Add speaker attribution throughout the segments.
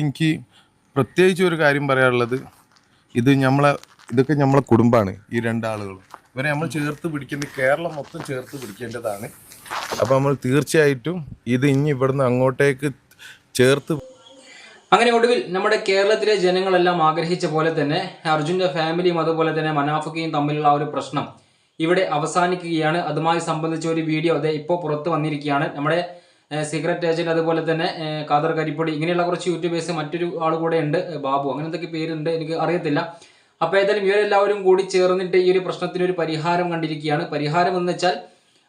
Speaker 1: എനിക്ക് പ്രത്യേകിച്ച് ഒരു കാര്യം പറയാനുള്ളത് ഇത് നമ്മളെ ഇതൊക്കെ നമ്മളെ കുടുംബമാണ് ഈ രണ്ടാളുകളും ഇവരെ നമ്മൾ ചേർത്ത് പിടിക്കുന്നത് കേരളം മൊത്തം ചേർത്ത് പിടിക്കേണ്ടതാണ്. അപ്പോൾ നമ്മൾ തീർച്ചയായിട്ടും ഇത് ഇനി ഇവിടുന്ന് അങ്ങോട്ടേക്ക് ചേർത്ത്
Speaker 2: അങ്ങനെ ഒടുവിൽ നമ്മുടെ കേരളത്തിലെ ജനങ്ങളെല്ലാം ആഗ്രഹിച്ച പോലെ തന്നെ അർജുന്റെ ഫാമിലിയും അതുപോലെ തന്നെ മനാഫക്കയും തമ്മിലുള്ള ആ ഒരു പ്രശ്നം ഇവിടെ അവസാനിക്കുകയാണ്. അതുമായി സംബന്ധിച്ച ഒരു വീഡിയോ അതെ ഇപ്പോൾ പുറത്ത് വന്നിരിക്കുകയാണ്. നമ്മുടെ സീക്രട്ട് ഏജന്റ് അതുപോലെ തന്നെ കാദർ കരിപ്പൊടി ഇങ്ങനെയുള്ള കുറച്ച് യൂട്യൂബേഴ്സ് മറ്റൊരു ആൾ കൂടെ ഉണ്ട് ബാബു. അങ്ങനെ എന്തൊക്കെ പേരുണ്ട് എനിക്ക് അറിയത്തില്ല. അപ്പോൾ ഏതായാലും ഇവരെല്ലാവരും കൂടി ചേർന്നിട്ട് ഈ ഒരു പ്രശ്നത്തിന് ഒരു പരിഹാരം കണ്ടിരിക്കുകയാണ്. പരിഹാരം എന്ന് വെച്ചാൽ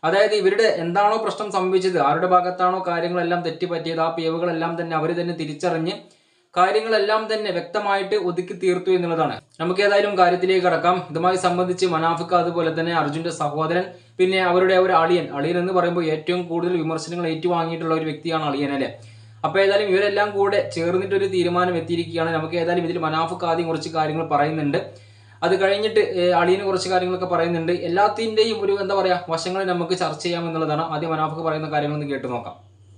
Speaker 2: അതായത് ഇവരുടെ എന്താണോ പ്രശ്നം സംഭവിച്ചത് ആരുടെ ഭാഗത്താണോ കാര്യങ്ങളെല്ലാം തെറ്റുപറ്റിയത് ആ പേവുകളെല്ലാം തന്നെ അവർ തന്നെ തിരിച്ചറിഞ്ഞ് കാര്യങ്ങളെല്ലാം തന്നെ വ്യക്തമായിട്ട് ഒതുക്കി തീർത്തു എന്നുള്ളതാണ്. നമുക്ക് ഏതായാലും കാര്യത്തിലേക്ക് കടക്കാം. ഇതുമായി സംബന്ധിച്ച് മനാഫിക്ക അതുപോലെ തന്നെ അർജുന്റെ സഹോദരൻ പിന്നെ അവരുടെ ഒരു അളിയൻ. അളിയൻ എന്ന് പറയുമ്പോൾ ഏറ്റവും കൂടുതൽ വിമർശനങ്ങൾ ഏറ്റുവാങ്ങിയിട്ടുള്ള ഒരു വ്യക്തിയാണ് അളിയൻ അല്ലേ? അപ്പോൾ ഏതായാലും ഇവരെല്ലാം കൂടെ ചേർന്നിട്ടൊരു തീരുമാനം എത്തിയിരിക്കുകയാണ്. നമുക്ക് ഏതായാലും ഇതിൽ മനാഫിക്ക ആദ്യം കുറച്ച് കാര്യങ്ങൾ പറയുന്നുണ്ട്. അത് കഴിഞ്ഞിട്ട് അളിയന് കുറച്ച് കാര്യങ്ങളൊക്കെ പറയുന്നുണ്ട്. എല്ലാത്തിന്റെയും ഒരു എന്താ പറയുക വശങ്ങൾ നമുക്ക് ചർച്ച ചെയ്യാം എന്നുള്ളതാണ്. ആദ്യം മനാഫിക്ക പറയുന്ന കാര്യങ്ങളൊന്ന് കേട്ട് നോക്കാം.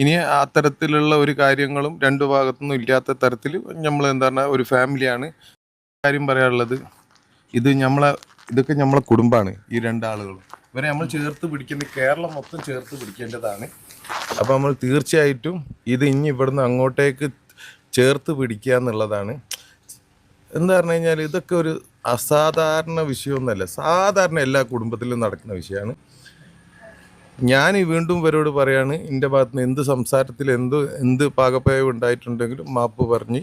Speaker 1: ഇനി അത്തരത്തിലുള്ള ഒരു കാര്യങ്ങളും രണ്ടു ഭാഗത്തുനിന്നും ഇല്ലാത്ത തരത്തിൽ നമ്മൾ എന്താണ് ഒരു ഫാമിലിയാണ്. കാര്യം പറയാനുള്ളത് ഇത് നമ്മളെ ഇതൊക്കെ നമ്മളെ കുടുംബമാണ് ഈ രണ്ടാളുകളും. ഇവരെ നമ്മൾ ചേർത്ത് പിടിക്കുന്നത് കേരളം മൊത്തം ചേർത്ത് പിടിക്കേണ്ടതാണ്. അപ്പോൾ നമ്മൾ തീർച്ചയായിട്ടും ഇത് ഇനി ഇവിടുന്ന് അങ്ങോട്ടേക്ക് ചേർത്ത് പിടിക്കുക എന്നുള്ളതാണ്. എന്താ പറഞ്ഞു കഴിഞ്ഞാൽ ഇതൊക്കെ ഒരു അസാധാരണ വിഷയമൊന്നുമല്ല സാധാരണ എല്ലാ കുടുംബത്തിലും നടക്കുന്ന വിഷയമാണ്. ഞാൻ വീണ്ടും ഇവരോട് പറയാണ് എന്റെ ഭാഗത്ത് നിന്ന് എന്ത് സംസാരത്തിൽ എന്ത് എന്ത് പാകപ്പയവ് ഉണ്ടായിട്ടുണ്ടെങ്കിലും മാപ്പ് പറഞ്ഞ്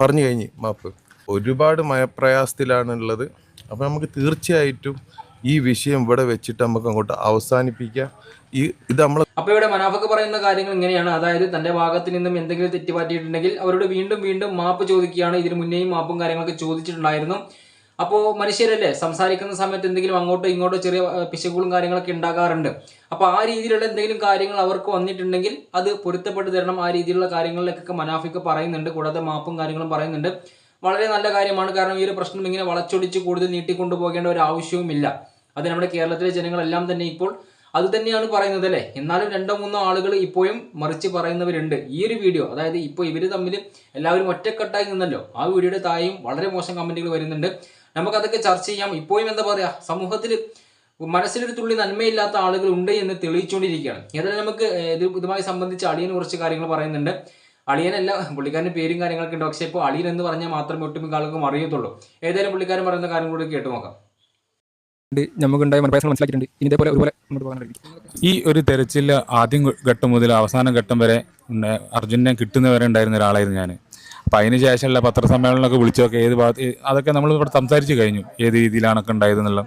Speaker 1: പറഞ്ഞു കഴിഞ്ഞ് മാപ്പ്. ഒരുപാട് മയപ്രയാസത്തിലാണുള്ളത്. അപ്പോൾ നമുക്ക് തീർച്ചയായിട്ടും ഈ വിഷയം ഇവിടെ വെച്ചിട്ട് നമുക്ക് അങ്ങോട്ട് അവസാനിപ്പിക്കാം. ഈ ഇത് നമ്മൾ
Speaker 2: അപ്പോൾ ഇവിടെ മനാഫക്ക് പറയുന്ന കാര്യങ്ങൾ ഇങ്ങനെയാണ്. അതായത് തന്റെ ഭാഗത്ത് നിന്നും എന്തെങ്കിലും തെറ്റുപാറ്റിയിട്ടുണ്ടെങ്കിൽ അവരോട് വീണ്ടും വീണ്ടും മാപ്പ് ചോദിക്കുകയാണ്. ഇതിന് മുന്നേയും മാപ്പും കാര്യങ്ങളൊക്കെ ചോദിച്ചിട്ടുണ്ടായിരുന്നു. അപ്പോൾ മനുഷ്യരല്ലേ സംസാരിക്കുന്ന സമയത്ത് എന്തെങ്കിലും അങ്ങോട്ടോ ഇങ്ങോട്ടോ ചെറിയ പിശകുകളും കാര്യങ്ങളൊക്കെ ഉണ്ടാകാറുണ്ട്. അപ്പോൾ ആ രീതിയിലുള്ള എന്തെങ്കിലും കാര്യങ്ങൾ അവർക്ക് വന്നിട്ടുണ്ടെങ്കിൽ അത് പൊരുത്തപ്പെട്ട് തരണം ആ രീതിയിലുള്ള കാര്യങ്ങളിലേക്കൊക്കെ മനാഫിക്ക് പറയുന്നുണ്ട് കൂടാതെ മാപ്പും കാര്യങ്ങളും പറയുന്നുണ്ട്. വളരെ നല്ല കാര്യമാണ്. കാരണം ഈ ഒരു പ്രശ്നം ഇങ്ങനെ വളച്ചൊടിച്ച് കൂടുതൽ നീട്ടിക്കൊണ്ടു പോകേണ്ട ഒരു ആവശ്യവുമില്ല അത് നമ്മുടെ കേരളത്തിലെ ജനങ്ങളെല്ലാം തന്നെ ഇപ്പോൾ അത് തന്നെയാണ് പറയുന്നത് അല്ലേ? എന്നാലും രണ്ടോ മൂന്നോ ആളുകൾ ഇപ്പോഴും മറിച്ച് പറയുന്നവരുണ്ട്. ഈ ഒരു വീഡിയോ അതായത് ഇപ്പോൾ ഇവർ തമ്മിൽ എല്ലാവരും ഒറ്റക്കെട്ടായി നിന്നല്ലോ. ആ വീഡിയോയുടെ താഴെയും വളരെ മോശം കമന്റുകൾ വരുന്നുണ്ട്. നമുക്കതൊക്കെ ചർച്ച ചെയ്യാം. ഇപ്പോഴും എന്താ പറയുക സമൂഹത്തിൽ മനസ്സിലൊരു തുള്ളി നന്മയില്ലാത്ത ആളുകൾ ഉണ്ട് എന്ന് തെളിയിച്ചുകൊണ്ടിരിക്കുകയാണ്. ഏതായാലും നമുക്ക് ഇത് ഇതുമായി സംബന്ധിച്ച് അളിയന് കുറച്ച് കാര്യങ്ങൾ പറയുന്നുണ്ട്. അളിയനല്ല പുള്ളിക്കാരന്റെ പേരും കാര്യങ്ങളൊക്കെ ഉണ്ട്. പക്ഷേ ഇപ്പോൾ അളിയൻ എന്ന് പറഞ്ഞാൽ മാത്രമേ ഒട്ടുമിക്ക ആളുകൾക്കും അറിയത്തുള്ളൂ. ഏതായാലും പുള്ളിക്കാരൻ പറയുന്ന കാര്യം കൂടി കേട്ട് നോക്കാം.
Speaker 3: നമുക്കുണ്ടായ മനസ്സിലാക്കിയിട്ടുണ്ട്. ഇനി ഇതേപോലെ ഒരുപോലെ മുന്നോട്ട് പോകാൻ
Speaker 4: ഈ ഒരു തെരച്ചിൽ ആദ്യം ഘട്ടം മുതൽ അവസാന ഘട്ടം വരെ. അർജുനെ കിട്ടുന്നവരെ ഉണ്ടായിരുന്ന ഒരാളായിരുന്നു ഞാൻ അപ്പം അതിന് ശേഷമുള്ള പത്രസമ്മേളനമൊക്കെ വിളിച്ചൊക്കെ ഏത് ഭാഗത്ത് അതൊക്കെ നമ്മൾ ഇവിടെ സംസാരിച്ച് കഴിഞ്ഞു ഏത് രീതിയിലാണൊക്കെ ഉണ്ടായതെന്നുള്ള.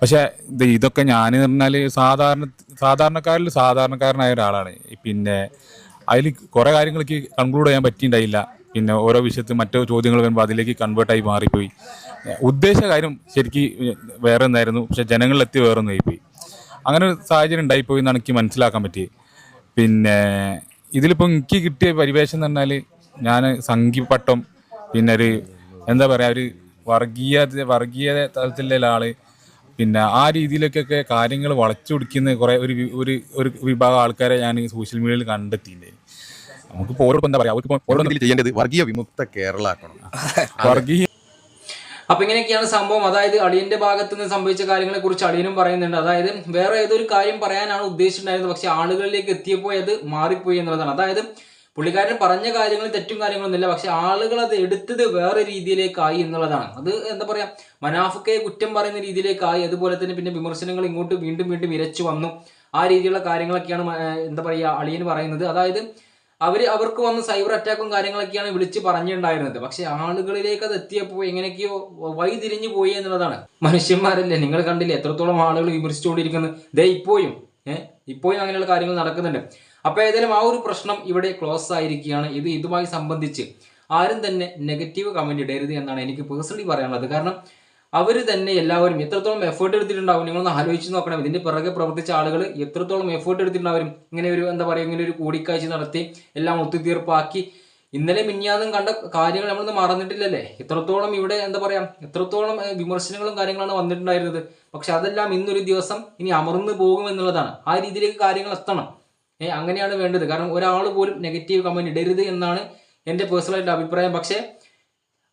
Speaker 4: പക്ഷേ ഇത് ഇതൊക്കെ ഞാൻ പറഞ്ഞാൽ സാധാരണ സാധാരണക്കാരിൽ സാധാരണക്കാരനായ ഒരാളാണ്. പിന്നെ അതിൽ കുറേ കാര്യങ്ങൾക്ക് കൺക്ലൂഡ് ചെയ്യാൻ പറ്റിയിട്ടുണ്ടായില്ല. പിന്നെ ഓരോ വിഷയത്തിൽ മറ്റോ ചോദ്യങ്ങൾ വരുമ്പോൾ അതിലേക്ക് കൺവേർട്ടായി മാറിപ്പോയി. ഉദ്ദേശ കാര്യം ശരിക്കും വേറെ ഒന്നായിരുന്നു പക്ഷേ ജനങ്ങളിലെത്തി വേറെ ഒന്നായിപ്പോയി അങ്ങനെ ഒരു സാഹചര്യം ഉണ്ടായിപ്പോയി എന്നാണ് എനിക്ക് മനസ്സിലാക്കാൻ പറ്റിയത്. പിന്നെ ഇതിലിപ്പോൾ എനിക്ക് കിട്ടിയ പരിവേഷം എന്ന് പറഞ്ഞാൽ ഞാൻ സംഘിപ്പട്ടം പിന്നെ ഒരു എന്താ പറയുക ഒരു വർഗീയ വർഗീയ തലത്തിലുള്ള ആൾ. പിന്നെ ആ രീതിയിലേക്കൊക്കെ കാര്യങ്ങൾ വളച്ചൊടിക്കുന്ന കുറേ ഒരു ഒരു ഒരു വിഭാഗം ആൾക്കാരെ ഞാൻ സോഷ്യൽ മീഡിയയിൽ കണ്ടെത്തിയിട്ടുണ്ട്. നമുക്കിപ്പോൾ ഓരോ എന്താ പറയുക അവർക്കിപ്പോൾ ഓരോ
Speaker 1: ചെയ്യേണ്ടത് വർഗീയ വിമുക്ത കേരള ആക്കണം.
Speaker 4: വർഗീയ
Speaker 2: അപ്പൊ ഇങ്ങനെയൊക്കെയാണ് സംഭവം. അതായത് അളിയന്റെ ഭാഗത്ത് നിന്ന് സംഭവിച്ച കാര്യങ്ങളെ കുറിച്ച് അളിയനും പറയുന്നുണ്ട്. അതായത് വേറെ ഏതൊരു കാര്യം പറയാനാണ് ഉദ്ദേശിച്ചിട്ടുണ്ടായിരുന്നത്. പക്ഷെ ആളുകളിലേക്ക് എത്തിയപ്പോൾ അത് മാറിപ്പോയി എന്നുള്ളതാണ്. അതായത് പുള്ളിക്കാരൻ പറഞ്ഞ കാര്യങ്ങൾ തെറ്റും കാര്യങ്ങളൊന്നുമില്ല പക്ഷെ ആളുകൾ അത് എടുത്തത് വേറെ രീതിയിലേക്കായി എന്നുള്ളതാണ്. അത് എന്താ പറയാ? മനാഫക്കെ കുറ്റം പറയുന്ന രീതിയിലേക്കായി. അതുപോലെ തന്നെ പിന്നെ വിമർശനങ്ങൾ ഇങ്ങോട്ട് വീണ്ടും വീണ്ടും ഇരച്ചു വന്നു. ആ രീതിയിലുള്ള കാര്യങ്ങളൊക്കെയാണ് എന്താ പറയാ അളിയൻ പറയുന്നത്. അതായത് അവർ അവർക്ക് വന്ന സൈബർ അറ്റാക്കും കാര്യങ്ങളൊക്കെയാണ് വിളിച്ച് പറഞ്ഞിട്ടുണ്ടായിരുന്നത്. പക്ഷെ ആളുകളിലേക്ക് അത് എത്തിയപ്പോൾ എങ്ങനെയൊക്കെയോ വഴിതിരിഞ്ഞു പോയി എന്നുള്ളതാണ്. മനുഷ്യന്മാരല്ലേ? നിങ്ങൾ കണ്ടില്ലേ? എത്രത്തോളം ആളുകൾ വിമർശിച്ചുകൊണ്ടിരിക്കുന്നത് ദേ ഇപ്പോഴും ഏഹ് ഇപ്പോഴും അങ്ങനെയുള്ള കാര്യങ്ങൾ നടക്കുന്നുണ്ട്. അപ്പൊ ഏതായാലും ആ ഒരു പ്രശ്നം ഇവിടെ ക്ലോസ് ആയിരിക്കുകയാണ്. ഇത് ഇതുമായി സംബന്ധിച്ച് ആരും തന്നെ നെഗറ്റീവ് കമന്റ് ഇടരുത് എന്നാണ് എനിക്ക് പേഴ്സണലി പറയാനുള്ളത്. കാരണം അവർ തന്നെ എല്ലാവരും എത്രത്തോളം എഫേർട്ട് എടുത്തിട്ടുണ്ടാവും നിങ്ങളൊന്ന് ആലോചിച്ച് നോക്കണം. ഇതിന്റെ പിറകെ പ്രവർത്തിച്ച ആളുകൾ എത്രത്തോളം എഫേർട്ട് എടുത്തിട്ടുണ്ടാവും. ഇങ്ങനെ ഒരു എന്താ പറയുക ഇങ്ങനെ ഒരു കൂടിക്കാഴ്ച നടത്തി എല്ലാം ഒത്തുതീർപ്പാക്കി. ഇന്നലെ മിഞ്ഞാന്നും കണ്ട കാര്യങ്ങൾ നമ്മളൊന്നും മറന്നിട്ടില്ലല്ലേ? എത്രത്തോളം ഇവിടെ എന്താ പറയാ എത്രത്തോളം വിമർശനങ്ങളും കാര്യങ്ങളാണ് വന്നിട്ടുണ്ടായിരുന്നത്. പക്ഷെ അതെല്ലാം ഇന്നൊരു ദിവസം ഇനി അമർന്നു പോകും എന്നുള്ളതാണ് ആ രീതിയിലേക്ക് കാര്യങ്ങൾ എത്തണം. അങ്ങനെയാണ് വേണ്ടത്. കാരണം ഒരാൾ പോലും നെഗറ്റീവ് കമന്റ് ഇടരുത് എന്നാണ് എന്റെ പേഴ്സണലായിട്ട് അഭിപ്രായം. പക്ഷേ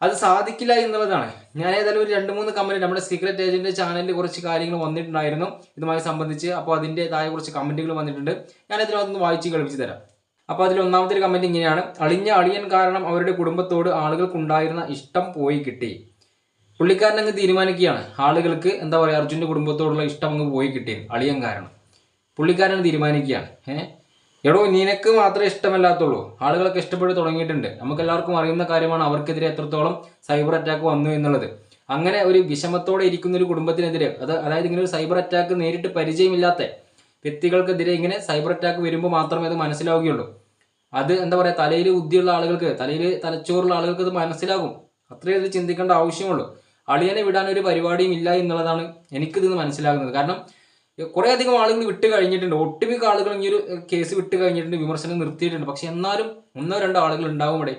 Speaker 2: അത് സാധിക്കില്ല എന്നുള്ളതാണ്. ഞാൻ ഏതായാലും ഒരു രണ്ട് മൂന്ന് കമന്റ് നമ്മുടെ സീക്രട്ട് ഏജന്റ് ചാനലിൽ കുറച്ച് കാര്യങ്ങൾ വന്നിട്ടുണ്ടായിരുന്നു. ഇതുമായി സംബന്ധിച്ച് അപ്പോൾ അതിന്റെ താഴെ കുറച്ച് കമന്റുകൾ വന്നിട്ടുണ്ട്. ഞാൻ അതിനകത്തുനിന്ന് വായിച്ച് കളിപ്പിച്ച് തരാം. അപ്പോൾ അതിൽ ഒന്നാമത്തെ ഒരു കമന്റ് ഇങ്ങനെയാണ്. അളിഞ്ഞ അളിയൻ കാരണം അവരുടെ കുടുംബത്തോട് ആളുകൾക്കുണ്ടായിരുന്ന ഇഷ്ടം പോയി കിട്ടി. പുള്ളിക്കാരൻ അങ്ങ് തീരുമാനിക്കുകയാണ്. ആളുകൾക്ക് എന്താ പറയുക അർജുന്റെ കുടുംബത്തോടുള്ള ഇഷ്ടം അങ്ങ് പോയി കിട്ടി. അളിയൻ കാരണം. പുള്ളിക്കാരൻ തീരുമാനിക്കുകയാണ്. ഏഹ് എടോ നിനക്ക് മാത്രമേ ഇഷ്ടമല്ലാത്തുള്ളൂ. ആളുകളൊക്കെ ഇഷ്ടപ്പെട്ട് തുടങ്ങിയിട്ടുണ്ട്. നമുക്ക് എല്ലാവർക്കും അറിയുന്ന കാര്യമാണ് അവർക്കെതിരെ എത്രത്തോളം സൈബർ അറ്റാക്ക് വന്നു എന്നുള്ളത്. അങ്ങനെ ഒരു വിഷമത്തോടെ ഇരിക്കുന്ന ഒരു കുടുംബത്തിനെതിരെ അത് അതായത് ഇങ്ങനെ ഒരു സൈബർ അറ്റാക്ക് നേരിട്ട് പരിചയമില്ലാത്ത വ്യക്തികൾക്കെതിരെ ഇങ്ങനെ സൈബർ അറ്റാക്ക് വരുമ്പോൾ മാത്രമേ അത് മനസ്സിലാവുകയുള്ളൂ. അത് എന്താ പറയുക തലയിൽ ബുദ്ധിയുള്ള ആളുകൾക്ക് തലയിൽ തലച്ചോറുള്ള ആളുകൾക്ക് അത് മനസ്സിലാകും. അത്രയേ ഇത് ചിന്തിക്കേണ്ട ആവശ്യമുള്ളൂ. അളിയനെ വിടാൻ ഒരു പരിപാടിയും ഇല്ല എന്നുള്ളതാണ് എനിക്കിത് മനസ്സിലാകുന്നത്. കാരണം കുറേ അധികം ആളുകൾ വിട്ട് കഴിഞ്ഞിട്ടുണ്ട്. ഒട്ടുമിക്ക ആളുകൾ ഈ ഒരു കേസ് വിട്ട് കഴിഞ്ഞിട്ടുണ്ട് വിമർശനം നിർത്തിയിട്ടുണ്ട്. പക്ഷെ എന്നാലും ഒന്നോ രണ്ടോ ആളുകൾ ഉണ്ടാവും ഇവിടെ.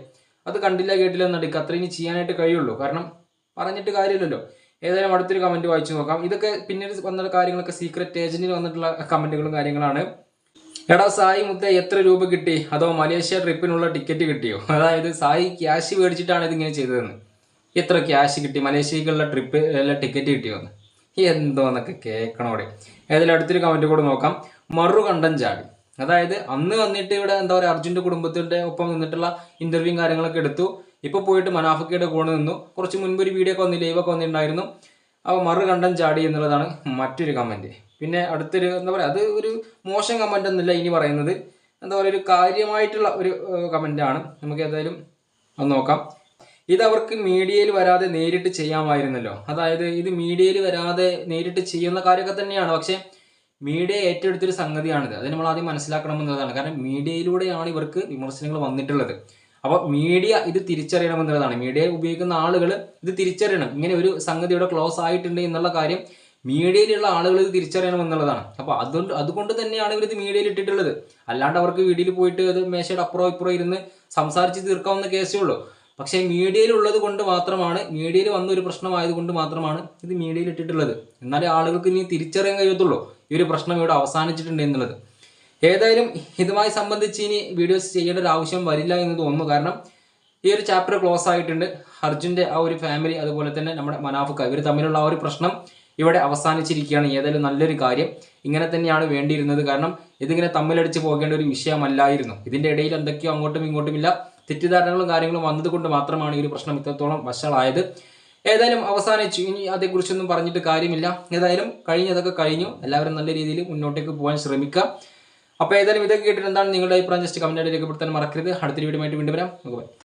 Speaker 2: അത് കണ്ടില്ല കേട്ടില്ല എന്നടിക്കുക അത്ര ഇനി ചെയ്യാനായിട്ട് കഴിയുള്ളൂ. കാരണം പറഞ്ഞിട്ട് കാര്യമില്ലല്ലോ. ഏതായാലും അടുത്തൊരു കമന്റ് വായിച്ചു നോക്കാം. ഇതൊക്കെ പിന്നീട് വന്ന കാര്യങ്ങളൊക്കെ സീക്രട്ട് ഏജന്റിൽ വന്നിട്ടുള്ള കമന്റുകളും കാര്യങ്ങളാണ്. എടാ സായി മുത്ത എത്ര രൂപ കിട്ടി? അതോ മലേഷ്യ ട്രിപ്പിനുള്ള ടിക്കറ്റ് കിട്ടിയോ? അതായത് സായി ക്യാഷ് മേടിച്ചിട്ടാണ് ഇതിങ്ങനെ ചെയ്തതെന്ന്. എത്ര ക്യാഷ് കിട്ടി? മലേഷ്യക്കുള്ള ട്രിപ്പ് ടിക്കറ്റ് കിട്ടിയോന്ന് എന്തോന്നൊക്കെ കേൾക്കണോടെ ഏതായാലും അടുത്തൊരു കമന്റ് കൂടെ നോക്കാം. മറു കണ്ടം ചാടി. അതായത് അന്ന് വന്നിട്ട് ഇവിടെ എന്താ പറയുക അർജുന്റെ കുടുംബത്തിന്റെ ഒപ്പം നിന്നിട്ടുള്ള ഇന്റർവ്യൂവും കാര്യങ്ങളൊക്കെ എടുത്തു. ഇപ്പോൾ പോയിട്ട് മനാഫക്കയുടെ കൂടെ നിന്നു. കുറച്ച് മുൻപ് ഒരു വീഡിയോ ഒക്കെ വന്ന് ലൈവൊക്കെ വന്നിട്ടുണ്ടായിരുന്നു. അപ്പോൾ മറു കണ്ടം ചാടി എന്നുള്ളതാണ് മറ്റൊരു കമന്റ് പിന്നെ അടുത്തൊരു എന്താ പറയുക അത് ഒരു മോശം കമന്റ് ഒന്നുമില്ല ഇനി പറയുന്നത്. എന്താ പറയുക ഒരു കാര്യമായിട്ടുള്ള ഒരു കമന്റ് ആണ്. നമുക്ക് ഏതായാലും ഒന്ന് നോക്കാം. ഇത് അവർക്ക് മീഡിയയിൽ വരാതെ നേരിട്ട് ചെയ്യാമായിരുന്നല്ലോ. അതായത് ഇത് മീഡിയയിൽ വരാതെ നേരിട്ട് ചെയ്യുന്ന കാര്യമൊക്കെ തന്നെയാണ്. പക്ഷേ മീഡിയ ഏറ്റെടുത്തൊരു സംഗതിയാണിത്. അത് നമ്മൾ ആദ്യം മനസ്സിലാക്കണമെന്നുള്ളതാണ്. കാരണം മീഡിയയിലൂടെയാണ് ഇവർക്ക് വിമർശനങ്ങൾ വന്നിട്ടുള്ളത്. അപ്പോൾ മീഡിയ ഇത് തിരിച്ചറിയണമെന്നുള്ളതാണ്. മീഡിയ ഉപയോഗിക്കുന്ന ആളുകൾ ഇത് തിരിച്ചറിയണം. ഇങ്ങനെ ഒരു സംഗതി ഇവിടെ ക്ലോസ് ആയിട്ടുണ്ട് എന്നുള്ള കാര്യം മീഡിയയിലുള്ള ആളുകൾ ഇത് തിരിച്ചറിയണം എന്നുള്ളതാണ് അപ്പോൾ അതുകൊണ്ട് അതുകൊണ്ട് തന്നെയാണ് ഇവർ ഇത് മീഡിയയിൽ ഇട്ടിട്ടുള്ളത്. അല്ലാണ്ട് അവർക്ക് വീട്ടിൽ പോയിട്ട് അത് മേശയുടെ അപ്പുറം ഇപ്പുറം ഇരുന്ന് സംസാരിച്ച് തീർക്കാവുന്ന കേസേ ഉള്ളൂ. പക്ഷേ മീഡിയയിൽ ഉള്ളത് കൊണ്ട് മാത്രമാണ് മീഡിയയിൽ വന്ന ഒരു പ്രശ്നമായത് കൊണ്ട് മാത്രമാണ് ഇത് മീഡിയയിൽ ഇട്ടിട്ടുള്ളത്. എന്നാലേ ആളുകൾക്ക് ഇനി തിരിച്ചറിയാൻ കഴിയത്തുള്ളൂ ഈ ഒരു പ്രശ്നം ഇവിടെ അവസാനിച്ചിട്ടുണ്ട് എന്നുള്ളത്. ഏതായാലും ഇതുമായി സംബന്ധിച്ച് ഇനി വീഡിയോസ് ചെയ്യേണ്ട ഒരു ആവശ്യം വരില്ല എന്ന് തോന്നുന്നു. കാരണം ഈ ഒരു ചാപ്റ്റർ ക്ലോസ് ആയിട്ടുണ്ട്. അർജുന്റെ ആ ഒരു ഫാമിലി അതുപോലെ തന്നെ നമ്മുടെ മനാഫുക്ക ഇവർ തമ്മിലുള്ള ആ ഒരു പ്രശ്നം ഇവിടെ അവസാനിച്ചിരിക്കുകയാണ്. ഏതായാലും നല്ലൊരു കാര്യം. ഇങ്ങനെ തന്നെയാണ് വേണ്ടിയിരുന്നത്. കാരണം ഇതിങ്ങനെ തമ്മിലടിച്ച് പോകേണ്ട ഒരു വിഷയമല്ലായിരുന്നു. ഇതിന്റെ ഇടയിൽ എന്തൊക്കെയോ അങ്ങോട്ടും ഇങ്ങോട്ടും ഇല്ല തെറ്റിദ്ധാരണകളും കാര്യങ്ങളും വന്നതുകൊണ്ട് മാത്രമാണ് ഈ ഒരു പ്രശ്നം ഇത്രത്തോളം വഷളായത്. ഏതായാലും അവസാനിച്ചു. ഇനി അതേക്കുറിച്ചൊന്നും പറഞ്ഞിട്ട് കാര്യമില്ല. ഏതായാലും കഴിഞ്ഞതൊക്കെ കഴിഞ്ഞു. എല്ലാവരും നല്ല രീതിയിൽ മുന്നോട്ടേക്ക് പോകാൻ ശ്രമിക്കാം അപ്പോൾ ഏതായാലും ഇതൊക്കെ കേട്ടിട്ട് എന്താണ് നിങ്ങളുടെ അഭിപ്രായം? ജസ്റ്റ് കമന്റായിട്ട് രേഖപ്പെടുത്താൻ മറക്കരുത്. അടുത്തൊരു വീഡിയോ ആയിട്ട് വീണ്ടും വരാം. നമുക്ക്